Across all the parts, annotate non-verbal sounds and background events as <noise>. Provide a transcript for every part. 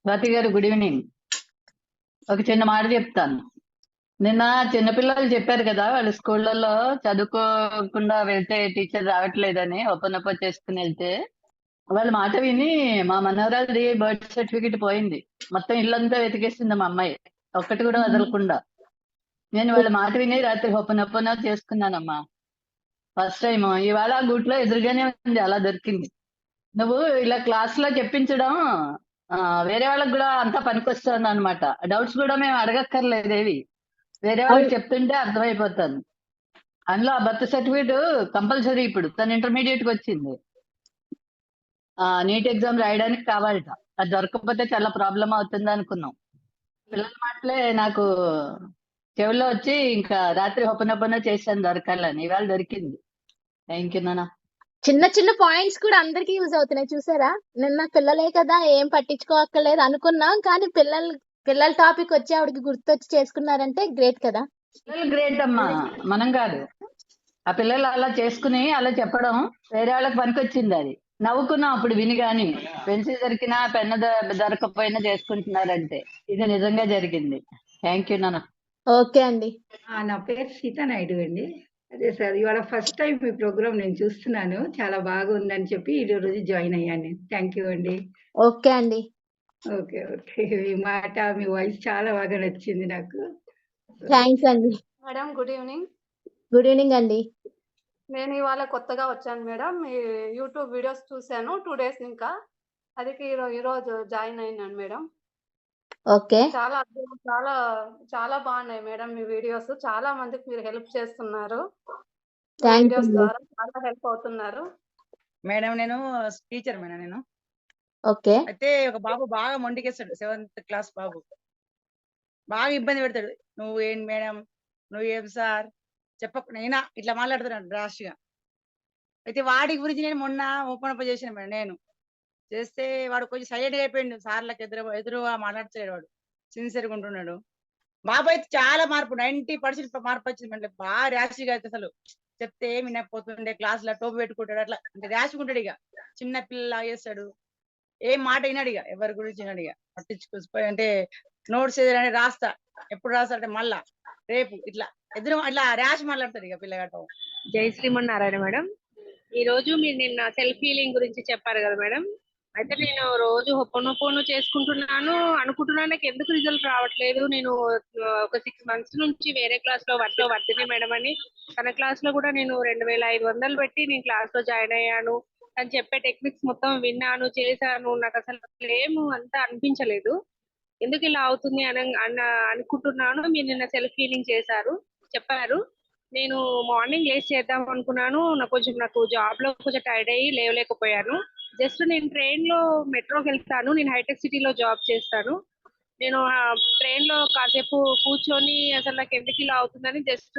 స్వాతి గారు good evening. ఒక చిన్న మాట చెప్తాను. నిన్న చిన్నపిల్లలు చెప్పారు కదా వాళ్ళు స్కూళ్ళల్లో చదువుకోకుండా వెళ్తే టీచర్ రావట్లేదని ఒప్పనొప్ప చేసుకుని వెళ్తే. వాళ్ళ మాట విని మా మనవరాలది బర్త్ సర్టిఫికెట్ పోయింది. మొత్తం ఇల్లంతా వెతికేసింది మా అమ్మాయి. ఒక్కటి కూడా వదలకుండా. నేను వాళ్ళ మాట విని రాత్రి ఒప్పనొప్పన చేసుకున్నానమ్మా. ఫస్ట్ టైం ఇవాళ గూట్లో ఎదురుగానే ఉంది అలా దొరికింది. నువ్వు ఇలా క్లాస్లో చెప్పించడం వేరే వాళ్ళకి కూడా అంతా పనికొస్తుంది అనమాట డౌట్స్ కూడా మేము అడగక్కర్లేదు ఏవి. వేరే వాళ్ళకి చెప్తుంటే అర్థమైపోతాను. అందులో ఆ బర్త్ సర్టిఫికేట్ కంపల్సరీ ఇప్పుడు తను ఇంటర్మీడియట్కి వచ్చింది. ఆ నీట్ ఎగ్జామ్ రాయడానికి కావాలట. అది దొరకకపోతే చాలా ప్రాబ్లం అవుతుంది అనుకున్నాం. పిల్లల మాటలే నాకు చెవిలో వచ్చి ఇంకా రాత్రి ఒప్పనొప్పన చేశాను దొరకాలని. ఇవాళ దొరికింది. థ్యాంక్ యూ నాన్న. చిన్న చిన్న పాయింట్స్ కూడా అందరికీ యూజ్ అవుతున్నాయి. చూసారా? నిన్న పిల్లలే కదా ఏం పట్టించుకోక్కర్లేదు అనుకున్నాం. కానీ పిల్లలు పిల్లల టాపిక్ వచ్చి ఆవిడకి గుర్తొచ్చి చేసుకున్నారంటే గ్రేట్ కదా. పిల్లలు గ్రేట్ అమ్మా. మనం కాదు. ఆ పిల్లలు అలా చేసుకుని అలా చెప్పడం వేరే వాళ్ళకి పనికొచ్చింది అది. నవ్వుకున్నాం అప్పుడు విని గాని పెన్సిల్ దొరికినా పెన్ను దొ- దొరకకపోయినా చేసుకుంటున్నారంటే. ఇది నిజంగా జరిగింది. థ్యాంక్ యూ నాన్న. ఓకే అండి. ఆ, నా పేరు సీతా నాయుడు అండి. అదే సార్ ఇవాళ ఫస్ట్ టైం మీ ప్రోగ్రామ్ నేను చూస్తున్నాను. చాలా బాగుందని చెప్పి ఈ రోజు జాయిన్ అయ్యాను. నేను థ్యాంక్ యూ అండి. ఓకే అండి. Okay okay. మీ మాట మీ వాయిస్ చాలా బాగా నచ్చింది నాకు. థ్యాంక్స్ అండి. Madam good evening. Good evening అండి. నేను ఇవాళ కొత్తగా వచ్చాను మేడం. మీ యూట్యూబ్ వీడియోస్ చూశాను. టూ డేస్ ఇంకా. అది ఈరో- ఈరోజు జాయిన్ అయినాను మేడం. ఓకే. చాలా అద్భుతం, చాలా చాలా బాగున్నాయి మేడం మీ వీడియోస్. చాలా మందికి మీరు హెల్ప్ చేస్తున్నారు. థ్యాంక్ వీడియోస్ యూ ద్వారా చాలా హెల్ప్ అవుతున్నారు. మేడం నేను టీచర్ మేడం నేను. ఓకే. అయితే ఒక బాబు బాగా మొండికేస్తాడు సెవెంత్ క్లాస్ బాబు. బాగా ఇబ్బంది పెడతాడు. నువ్వు ఏం మేడం? నువ్వు ఏం సార్? చెప్పక నేనా? ఇట్లా మాట్లాడుతున్నాడు రాష్గా. అయితే వాడి గురించి నేను మొన్న ఓపెన్ అప్ చేసిన మేడం నేను. చేస్తే వాడు కొంచెం సైలెంట్ అయిపోయిండు. సార్లకు ఎదురు ఎదురుగా మాట్లాడలేడు వాడు. సిన్సియర్గా ఉంటున్నాడు. బాబు అయితే చాలా మార్పు నైన్టీ పర్సెంట్ మార్పు వచ్చింది అంటే బాగా ర్యాష్గా అయితే అసలు. చెప్తే ఏమి వినకపోతుండే. క్లాస్లో టోపీ పెట్టుకుంటాడు. అట్లా అంటే ర్యాష్ ఉంటాడు ఇక. చిన్న పిల్ల చేస్తాడు. ఏం మాట వినాడు ఇక. ఎవరి గురించి వినాడు ఇక. పట్టించుకోసిపోయి అంటే నోట్స్ ఏదైనా రాస్తా. ఎప్పుడు రాస్తాడంటే మళ్ళా. రేపు ఇట్లా. ఎదురు ఇట్లా ర్యాష్ మాట్లాడతాడు ఇక పిల్లగాటం జై శ్రీమన్నారాయణ మేడం. ఈ రోజు మీరు నిన్న సెల్ఫ్ హీలింగ్ గురించి చెప్పారు కదా మేడం. అయితే నేను రోజు హొప్పనొప్పను చేసుకుంటున్నాను. అనుకుంటున్నాను నాకు ఎందుకు రిజల్ట్ రావట్లేదు. నేను ఒక సిక్స్ మంత్స్ నుంచి వేరే క్లాస్లో వర్క్లో వర్తిని మేడం అని. తన క్లాస్లో కూడా నేను రెండు వేల ఐదు వందలు పెట్టి నేను క్లాస్లో జాయిన్ అయ్యాను. అని చెప్పే టెక్నిక్స్ మొత్తం విన్నాను చేశాను. నాకు అసలు ఏం అంత అనిపించలేదు. ఎందుకు ఇలా అవుతుంది అని అన్న అనుకుంటున్నాను. మీరు నిన్న సెల్ఫ్ హీలింగ్ చేశారు చెప్పారు. నేను మార్నింగ్ లేస్ చేద్దాం అనుకున్నాను. నాకు కొంచెం నాకు జాబ్లో కొంచెం టైర్డ్ అయ్యి లేవలేకపోయాను. జస్ట్ నేను ట్రైన్లో మెట్రోకి వెళ్తాను. నేను హైటెక్ సిటీలో జాబ్ చేస్తాను. నేను ట్రైన్లో కాసేపు కూర్చొని అసలు నాకు ఎందుకు ఇలా అవుతుందని జస్ట్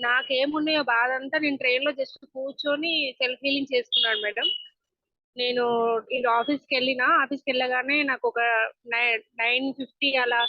నాకేమున్నాయో బాధ అంతా నేను ట్రైన్లో జస్ట్ కూర్చొని సెల్ఫ్ హీలింగ్ చేసుకున్నాను మేడం. నేను ఇది ఆఫీస్కి వెళ్ళిన ఆఫీస్కి వెళ్ళగానే నాకు ఒక నైన్ నైన్ ఫిఫ్టీ అలా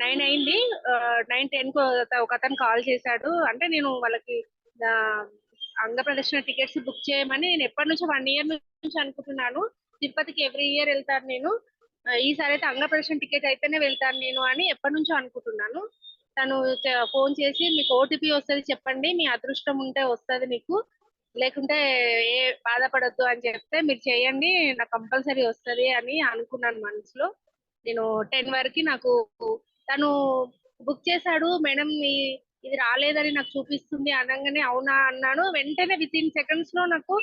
నైన్ అయింది. నైన్ టెన్కు ఒక అతను కాల్ చేశాడు. అంటే నేను వాళ్ళకి అంగప్రదర్శన అంగ ప్రదర్శన టికెట్స్ బుక్ చేయమని నేను ఎప్పటి నుంచో వన్ ఇయర్ నుంచి అనుకుంటున్నాను. తిరుపతికి ఎవ్రీ ఇయర్ వెళ్తాను నేను. ఈసారి అయితే అంగప్రదర్శన టికెట్ అయితేనే వెళ్తాను నేను అని ఎప్పటి నుంచో అనుకుంటున్నాను. తను ఫోన్ చేసి మీకు ఓటీపీ వస్తుంది చెప్పండి మీ అదృష్టం ఉంటే వస్తుంది మీకు. లేకుంటే ఏ బాధపడద్దు అని చెప్తే మీరు చేయండి నాకు కంపల్సరీ వస్తుంది అని అనుకున్నాను మనసులో. నేను టెన్ వరకు నాకు తను బుక్ చేశాడు. మేడం మీ ఇది రాలేదని నాకు చూపిస్తుంది అనగానే అవునా అన్నాను. వెంటనే విత్ ఇన్ సెకండ్స్లో నాకు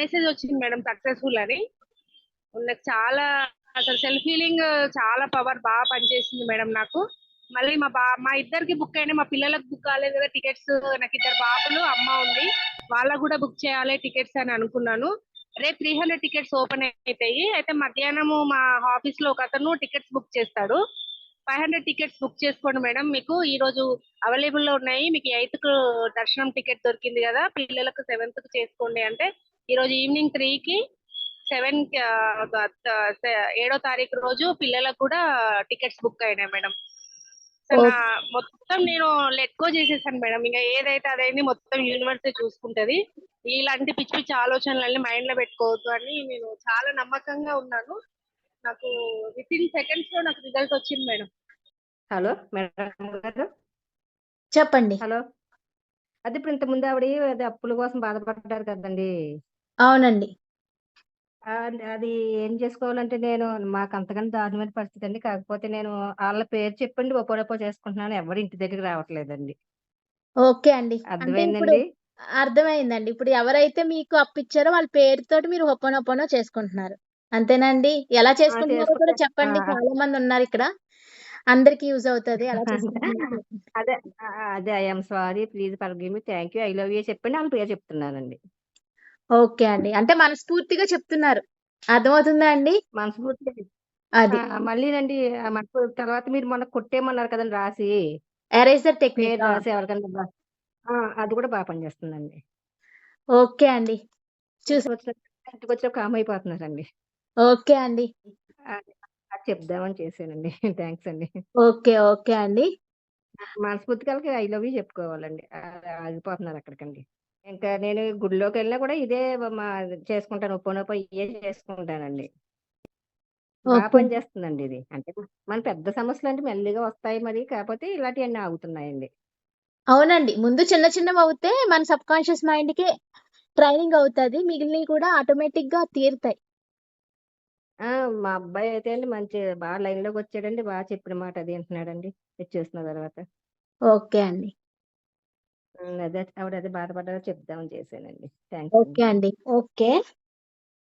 మెసేజ్ వచ్చింది మేడం సక్సెస్ఫుల్ అని. నాకు చాలా అసలు సెల్ఫ్ హీలింగ్ చాలా పవర్ బాగా పనిచేసింది మేడం నాకు. మళ్ళీ మా బా మా ఇద్దరికి బుక్ అయినా మా పిల్లలకు బుక్ కాలేదు కదా టికెట్స్ నాకు ఇద్దరు బాబులు అమ్మ ఉంది. వాళ్ళకు కూడా బుక్ చేయాలి టికెట్స్ అని అనుకున్నాను. రేపు త్రీ హండ్రెడ్ టికెట్స్ ఓపెన్ అవుతాయి అయితే మధ్యాహ్నము మా ఆఫీస్లో ఒక అతను టికెట్స్ బుక్ చేస్తాడు. ఫైవ్ హండ్రెడ్ టికెట్స్ బుక్ చేసుకోండి మేడం. మీకు ఈ రోజు అవైలబుల్లో ఉన్నాయి. మీకు ఎయిత్కు దర్శనం టికెట్ దొరికింది కదా పిల్లలకు సెవెంత్కు చేసుకోండి అంటే ఈ రోజు ఈవినింగ్ త్రీ కి సెవెన్ ఏడో తారీఖు రోజు పిల్లలకు కూడా టికెట్స్ బుక్ అయినాయి మేడం. మొత్తం నేను లెట్ గో చేసేసాను మేడం. ఇంకా ఏదైతే అదైంది మొత్తం యూనివర్సే చూసుకుంటది. ఇలాంటి పిచ్చి పిచ్చి ఆలోచనలన్నీ మైండ్లో పెట్టుకోవద్దు అని నేను చాలా నమ్మకంగా ఉన్నాను. నాకు విత్ ఇన్ సెకండ్స్లో నాకు రిజల్ట్ వచ్చింది మేడం. హలో మేడం గారు. చెప్పండి. హలో. అది ఇప్పుడు ఇంత ముందు ఆవిడ అది అప్పుల కోసం బాధపడ్డారు కదండి. అవునండి. అది ఏం చేసుకోవాలంటే నేను మాకు అంతకన్నా దారుణమైన పరిస్థితి అండి. కాకపోతే నేను వాళ్ళ పేరు చెప్పండి ఒప్పోడొప్పో చేసుకుంటున్నాను. ఎవరు ఇంటి దగ్గరికి రావట్లేదండి. ఓకే అండి. అర్థమైందండి? అర్థమైందండి. ఇప్పుడు ఎవరైతే మీకు అప్పిచ్చారో వాళ్ళ పేరుతోటి మీరు ఒప్పనొప్పనో చేసుకుంటున్నారు. అంతేనండి. ఎలా చేసుకుంటున్నారో కూడా చేసుకుంటా చెప్పండి. చాలా మంది ఉన్నారు ఇక్కడ. అందరికి యూజ్ అవుతుంది. ఎలా చేసుకుంటున్నారో. అదే ఆ, అదే I'm sorry. Please forgive me. Thank you. I love you చెప్పండి. వాళ్ళ పేరు చెప్తున్నానండి. ఓకే అండి. అంటే మనస్ఫూర్తిగా చెప్తున్నారు. అర్థమవుతుందా అండి? మనస్ఫూర్తిగా అది. ఆ, మళ్ళీనండి ఆ, మనకు తర్వాత మీరు మొన్న కొట్టేయమన్నారు కదండి రాసి. ఎరేజర్ టెక్నిక్ రాసి ఎవరికైనా బా- ఆ, అది కూడా బాగా పనిచేస్తుందండి. ఓకే అండి. చూసి వచ్చిన కామ్ అయిపోతున్నారండి. ఓకే అండి. అది చెప్దామని చేశానండి. <laughs> థ్యాంక్స్ అండి. ఓకే ఓకే అండి. మనస్ఫూర్తిగా ఐ లవ్ యూ చెప్పుకోవాలండి. ఆగిపోతున్నారు అక్కడికండి. ఇంకా నేను గుడిలోకి వెళ్ళినా కూడా ఇదే మా చేసుకుంటాను. ఉప్పు ఇవే చేసుకుంటానండి. బాగా ఓకే. పనిచేస్తుందండి ఇది. అంటే మన పెద్ద సమస్యలు అంటే మెల్లిగా వస్తాయి మరి కాకపోతే ఇలాంటివన్నీ ఆగుతున్నాయండి. అవునండి. ముందు చిన్న చిన్నవి అవుతే మన సబ్ కాన్షియస్ మైండ్కి ట్రైనింగ్ అవుతుంది. మిగిలినవి కూడా ఆటోమేటిక్గా తీరుతాయి. ఆ! మా అబ్బాయి అయితే అండి మంచి బాగా లైన్లోకి వచ్చాడండి బాగా చెప్పిన మాట అది వింటున్నాడండి వచ్చేసిన తర్వాత. ఓకే అండి. అదే ఆవిడ అదే బాధపడ్డారో చెప్దామని చేశానండి. థ్యాంక్స్ అండి. ఓకే అండి. ఓకే.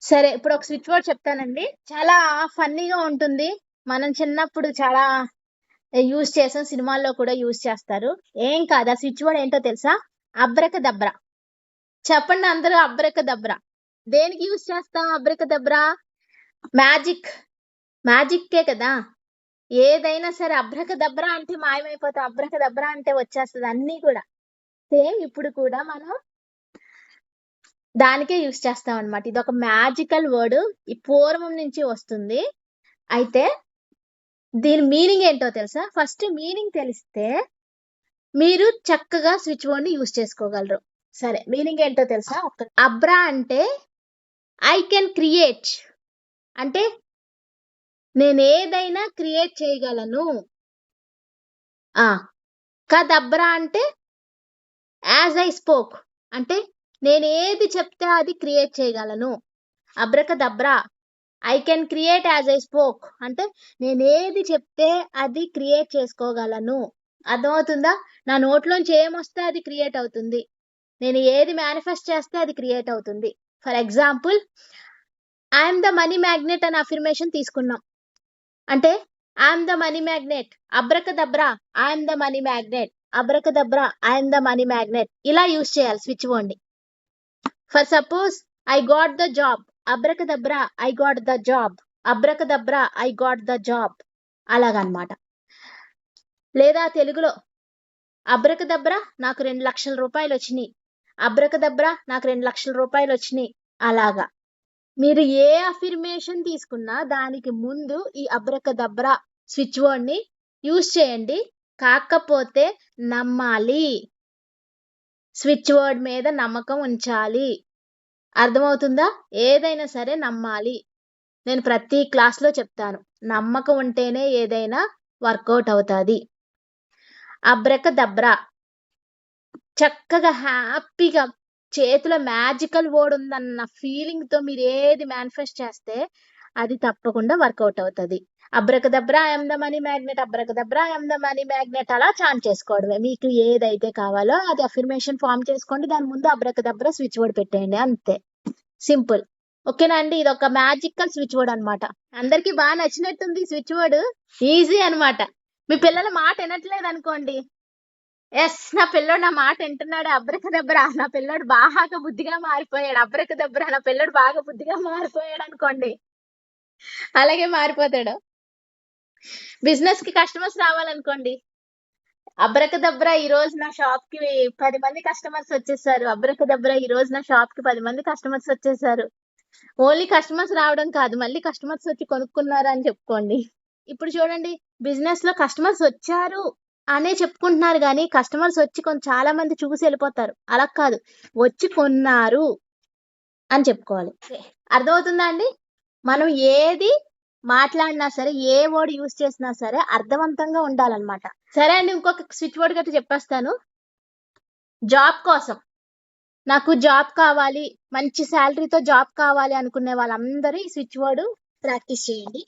సరే ఇప్పుడు ఒక స్విచ్ వర్డ్ చెప్తానండి. చాలా ఫన్నీగా ఉంటుంది. మనం చిన్నప్పుడు చాలా యూజ్ చేసాం సినిమాల్లో కూడా యూజ్ చేస్తారు. ఏం కాదు. ఆ స్విచ్ వర్డ్ ఏంటో తెలుసా? అబ్రక దబ్రా చెప్పండి అందరూ అబ్రక దబ్రా దేనికి యూజ్ చేస్తాం అబ్రక దబ్రా మ్యాజిక్ మ్యాజిక్కే కదా. ఏదైనా సరే అబ్రక దబ్రా అంటే మాయమైపోతాం అబ్రక దబ్రా అంటే వచ్చేస్తుంది అన్నీ కూడా. సేమ్ ఇప్పుడు కూడా మనం దానికే యూస్ చేస్తాం అనమాట ఇది ఒక మ్యాజికల్ వర్డ్ ఈ పూర్వం నుంచి వస్తుంది. అయితే దీని మీనింగ్ ఏంటో తెలుసా? ఫస్ట్ మీనింగ్ తెలిస్తే మీరు చక్కగా స్విచ్ బోర్డ్ని యూస్ చేసుకోగలరు. సరే మీనింగ్ ఏంటో తెలుసా? అబ్రా అంటే ఐ కెన్ క్రియేట్ అంటే నేను ఏదైనా క్రియేట్ చేయగలను. ఆ కదబ్రా అంటే యాజ్ ఐ స్పోక్. అంటే నేను ఏది చెప్తే అది క్రియేట్ చేయగలను. Abracadabra I can create as I spoke. అంటే నేను ఏది చెప్తే అది క్రియేట్ చేసుకోగలను. అర్థమవుతుందా? నా నోట్లోంచి ఏమొస్తే అది క్రియేట్ అవుతుంది. నేను ఏది మేనిఫెస్ట్ చేస్తే అది క్రియేట్ అవుతుంది. For example I'm the money magnet అనే అఫిర్మేషన్ తీసుకున్నాం. అంటే I'm the money magnet abracadabra I'm the money magnet abracadabra I'm the money magnet ఇలా యూస్ చేయాలి switch బోర్డ్ని for suppose I got the job abracadabra I got the job abracadabra I got the job అలాగనమాట. లేదా తెలుగులో abracadabra నాకు రెండు లక్షల రూపాయలు వచ్చినాయి అబ్రకదబ్రా నాకు రెండు లక్షల రూపాయలు వచ్చినాయి అలాగా. మీరు ఏ అఫిర్మేషన్ తీసుకున్నా దానికి ముందు ఈ అబ్రకదబ్రా స్విచ్ వర్డ్ని యూస్ చేయండి. కాకపోతే నమ్మాలి. స్విచ్ వర్డ్ మీద నమ్మకం ఉంచాలి. అర్థమవుతుందా? ఏదైనా సరే నమ్మాలి. నేను ప్రతి క్లాస్లో చెప్తాను. నమ్మకం ఉంటేనే ఏదైనా వర్కౌట్ అవుతుంది. అబ్రక దబ్రా చక్కగా హ్యాపీగా చేతిలో మ్యాజికల్ వర్డ్ ఉందన్న ఫీలింగ్తో మీరు ఏది మేనిఫెస్ట్ చేస్తే అది తప్పకుండా వర్కౌట్ అవుతుంది. Abracadabra I'm the money magnet abracadabra I'm the money magnet అలా చాన్ చేసుకోవడమే. మీకు ఏదైతే కావాలో అది అఫర్మేషన్ ఫామ్ చేసుకోండి. దాని ముందు అబ్రకదబ్రా స్విచ్ బోర్డ్ పెట్టేయండి. అంతే. సింపుల్ ఓకేనా అండి? ఇది ఒక మ్యాజికల్ స్విచ్ బోర్డ్ అన్నమాట. అందరికి బాగా నచ్చినట్టుంది స్విచ్ బోర్డ్ ఈజీ అన్నమాట. మీ పిల్లల మాట వినట్లేదు అనుకోండి ఎస్ నా పిల్లోడు నా మాట వింటున్నాడు. అబ్రక దెబ్బర నా పిల్లోడు బాగా బుద్ధిగా మారిపోయాడు. అబ్రక దెబ్బర నా పిల్లోడు బాగా బుద్ధిగా మారిపోయాడు అనుకోండి. అలాగే మారిపోతాడు. బిజినెస్కి కస్టమర్స్ రావాలనుకోండి. అబ్రక దెబ్బర ఈ రోజు నా షాప్కి పది మంది కస్టమర్స్ వచ్చేసారు. అబ్రక దెబ్బర ఈ రోజు నా షాప్కి పది మంది కస్టమర్స్ వచ్చేసారు. ఓన్లీ కస్టమర్స్ రావడం కాదు మళ్ళీ కస్టమర్స్ వచ్చి కొనుక్కున్నారు అని చెప్పుకోండి. ఇప్పుడు చూడండి బిజినెస్లో కస్టమర్స్ వచ్చారు. అనే చెప్పుకుంటున్నారు కానీ కస్టమర్స్ వచ్చి కొంచెం చాలా మంది చూసి వెళ్ళిపోతారు. అలా కాదు. వచ్చి కొన్నారు అని చెప్పుకోవాలి. అర్థమవుతుందా అండి? మనం ఏది మాట్లాడినా సరే ఏ వర్డ్ యూస్ చేసినా సరే అర్థవంతంగా ఉండాలన్నమాట. సరే అండి ఇంకొక స్విచ్ వర్డ్ గట్రా చెప్పేస్తాను. జాబ్ కోసం. నాకు జాబ్ కావాలి మంచి శాలరీతో జాబ్ కావాలి అనుకునే వాళ్ళందరూ ఈ స్విచ్ వర్డ్ ప్రాక్టీస్ చేయండి.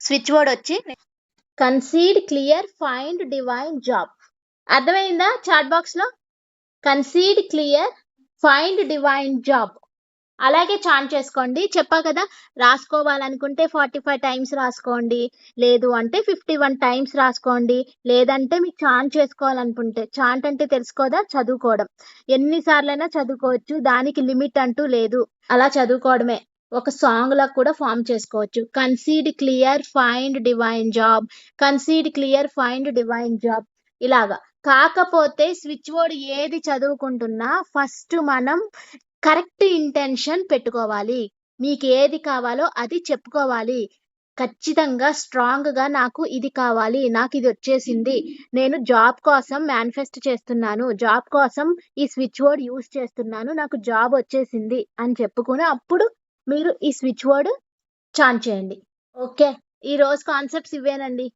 స్విచ్ వర్డ్ వచ్చి concede clear find divine job అర్థమైందా చాట్ బాక్స్లో? Concede clear find divine job అలాగే చాన్ చేసుకోండి. చెప్పా కదా రాసుకోవాలనుకుంటే ఫార్టీ ఫైవ్ టైమ్స్ రాసుకోండి. లేదు అంటే ఫిఫ్టీ వన్ టైమ్స్ రాసుకోండి. లేదంటే మీకు చాంట్ చేసుకోవాలనుకుంటే చాంట్ అంటే తెలుసుకోదా? చదువుకోవడం. ఎన్నిసార్లైనా చదువుకోవచ్చు. దానికి లిమిట్ అంటూ లేదు. అలా చదువుకోవడమే. ఒక సాంగ్ లా కూడా ఫామ్ చేసుకోవచ్చు. Concede clear find divine job concede clear find divine job ఇలాగా. కాకపోతే స్విచ్ బోర్డ్ ఏది చదువుకుంటున్నా ఫస్ట్ మనం కరెక్ట్ ఇంటెన్షన్ పెట్టుకోవాలి. మీకు ఏది కావాలో అది చెప్పుకోవాలి. ఖచ్చితంగా స్ట్రాంగ్గా నాకు ఇది కావాలి నాకు ఇది వచ్చేసింది. నేను జాబ్ కోసం మేనిఫెస్ట్ చేస్తున్నాను. జాబ్ కోసం ఈ స్విచ్ బోర్డ్ యూస్ చేస్తున్నాను. నాకు జాబ్ వచ్చేసింది అని చెప్పుకుని అప్పుడు మీరు ఈ స్విచ్ వర్డ్ చాన్ చేయండి. ఓకే ఈ రోజు కాన్సెప్ట్స్ ఇవేనండి.